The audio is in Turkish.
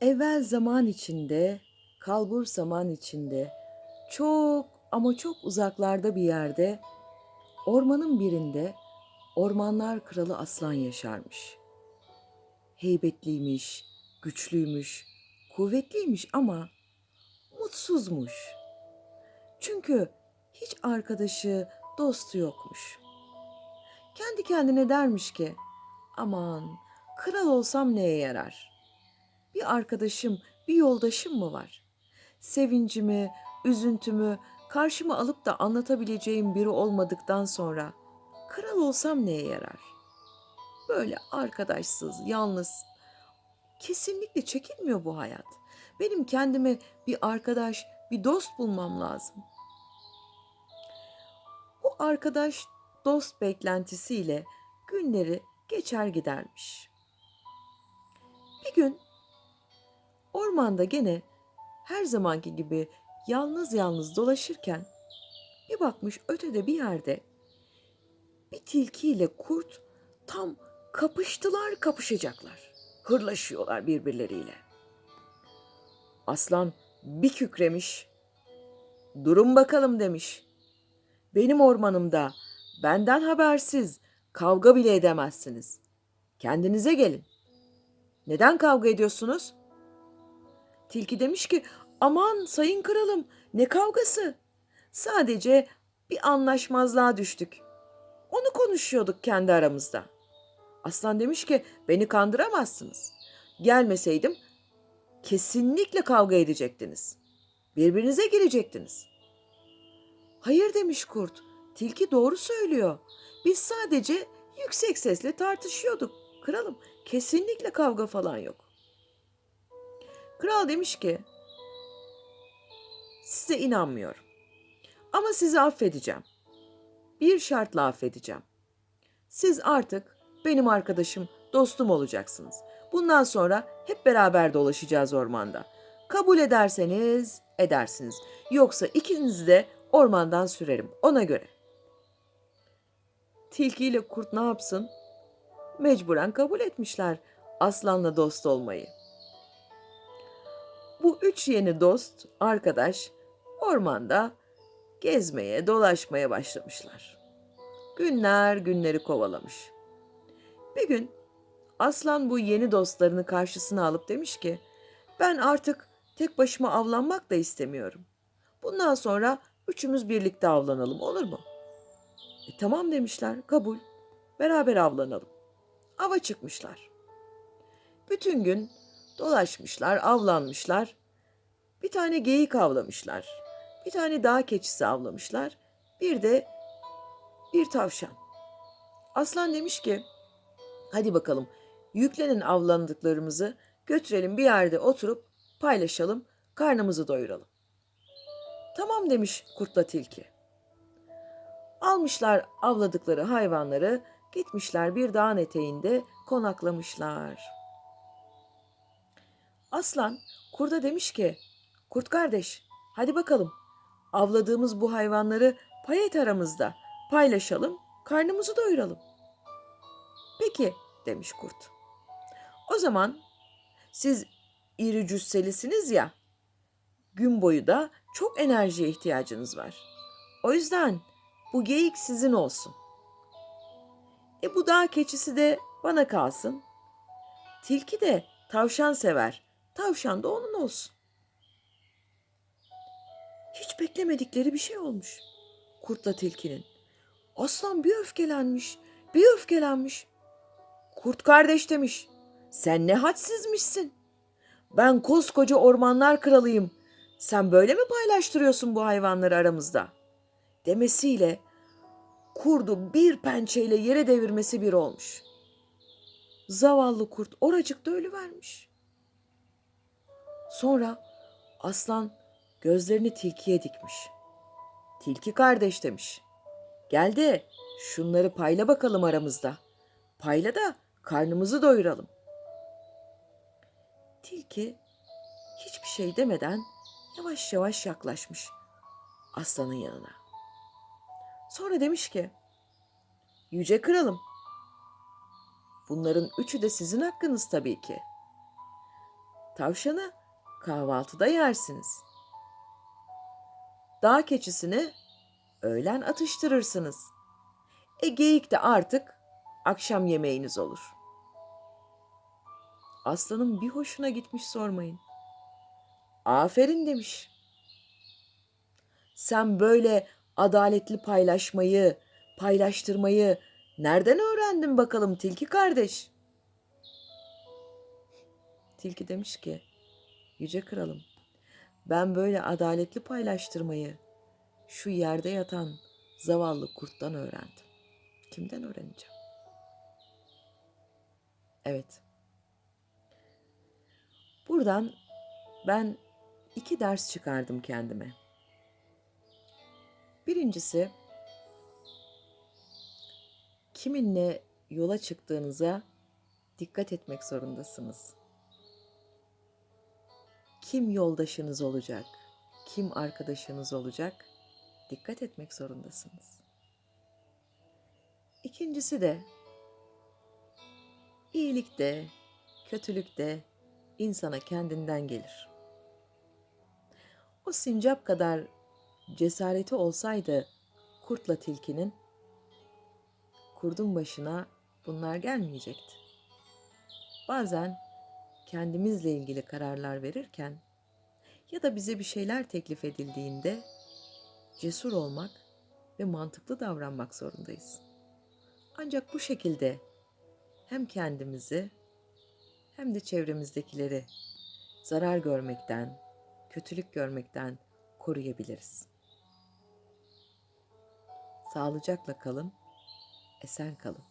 Evvel zaman içinde, kalbur zaman içinde, çok ama çok uzaklarda bir yerde, ormanın birinde ormanlar kralı aslan yaşarmış. Heybetliymiş, güçlüymüş, kuvvetliymiş ama mutsuzmuş. Çünkü hiç arkadaşı, dostu yokmuş. Kendi kendine dermiş ki, aman kral olsam neye yarar? Bir arkadaşım, bir yoldaşım mı var? Sevincimi, üzüntümü karşıma alıp da anlatabileceğim biri olmadıktan sonra kral olsam neye yarar? Böyle arkadaşsız, yalnız kesinlikle çekilmiyor bu hayat. Benim kendime bir arkadaş, bir dost bulmam lazım. Bu arkadaş dost beklentisiyle günleri geçer gidermiş. Bir gün ormanda gene her zamanki gibi yalnız yalnız dolaşırken bir bakmış ötede bir yerde bir tilkiyle kurt tam kapıştılar kapışacaklar. Hırlaşıyorlar birbirleriyle. Aslan bir kükremiş. Durun bakalım demiş. Benim ormanımda benden habersiz kavga bile edemezsiniz. Kendinize gelin. Neden kavga ediyorsunuz? Tilki demiş ki aman sayın kralım ne kavgası? Sadece bir anlaşmazlığa düştük. Onu konuşuyorduk kendi aramızda. Aslan demiş ki beni kandıramazsınız. Gelmeseydim kesinlikle kavga edecektiniz. Birbirinize girecektiniz. Hayır demiş kurt. Tilki doğru söylüyor. Biz sadece yüksek sesle tartışıyorduk. Kralım kesinlikle kavga falan yok. Kral demiş ki size inanmıyorum. Ama sizi affedeceğim. Bir şartla affedeceğim. Siz artık benim arkadaşım, dostum olacaksınız. Bundan sonra hep beraber dolaşacağız ormanda. Kabul ederseniz edersiniz. Yoksa ikinizi de ormandan sürerim ona göre. Tilki ile kurt ne yapsın? Mecburen kabul etmişler aslanla dost olmayı. Bu üç yeni dost, arkadaş ormanda gezmeye, dolaşmaya başlamışlar. Günler günleri kovalamış. Bir gün aslan bu yeni dostlarını karşısına alıp demiş ki, ben artık tek başıma avlanmak da istemiyorum. Bundan sonra üçümüz birlikte avlanalım olur mu? E, tamam demişler, kabul. Beraber avlanalım. Ava çıkmışlar. Bütün gün dolaşmışlar, avlanmışlar. Bir tane geyik avlamışlar. Bir tane dağ keçisi avlamışlar. Bir de bir tavşan. Aslan demiş ki, hadi bakalım yüklenin avlandıklarımızı götürelim bir yerde oturup paylaşalım, karnımızı doyuralım. Tamam demiş kurtla tilki. Almışlar avladıkları hayvanları, gitmişler bir dağın eteğinde konaklamışlar. Aslan kurda demiş ki, kurt kardeş hadi bakalım avladığımız bu hayvanları pay et aramızda paylaşalım, karnımızı doyuralım. Peki demiş kurt. O zaman siz iri cüsselisiniz ya, gün boyu da çok enerjiye ihtiyacınız var. O yüzden bu geyik sizin olsun. E bu dağ keçisi de bana kalsın. Tilki de tavşan sever. Tavşan da onun olsun. Hiç beklemedikleri bir şey olmuş. Kurtla tilkinin. Aslan bir öfkelenmiş, bir öfkelenmiş. Kurt kardeş demiş. Sen ne hadsizmişsin. Ben koskoca ormanlar kralıyım. Sen böyle mi paylaştırıyorsun bu hayvanları aramızda? Demesiyle kurdu bir pençeyle yere devirmesi bir olmuş. Zavallı kurt oracıkta ölüvermiş. Sonra aslan gözlerini tilkiye dikmiş. Tilki kardeş demiş. Gel de şunları payla bakalım aramızda. Payla da karnımızı doyuralım. Tilki hiçbir şey demeden yavaş yavaş yaklaşmış aslanın yanına. Sonra demiş ki, Yüce kralım, bunların üçü de sizin hakkınız tabii ki. Tavşanı kahvaltıda yersiniz. Dağ keçisini öğlen atıştırırsınız. E geyik de artık akşam yemeğiniz olur. Aslanın bir hoşuna gitmiş sormayın. Aferin demiş. Sen böyle adaletli paylaşmayı, paylaştırmayı nereden öğrendin bakalım tilki kardeş? Tilki demiş ki, yüce kralım, ben böyle adaletli paylaştırmayı şu yerde yatan zavallı kurttan öğrendim. Kimden öğreneceğim? Evet. Buradan ben iki ders çıkardım kendime. Birincisi kiminle yola çıktığınıza dikkat etmek zorundasınız. Kim yoldaşınız olacak, kim arkadaşınız olacak dikkat etmek zorundasınız. İkincisi de iyilik de, kötülük de insana kendinden gelir. O sincap kadar cesareti olsaydı kurtla tilkinin kurdun başına bunlar gelmeyecekti. Bazen kendimizle ilgili kararlar verirken ya da bize bir şeyler teklif edildiğinde cesur olmak ve mantıklı davranmak zorundayız. Ancak bu şekilde hem kendimizi hem de çevremizdekileri zarar görmekten, kötülük görmekten koruyabiliriz. Sağlıcakla kalın, esen kalın.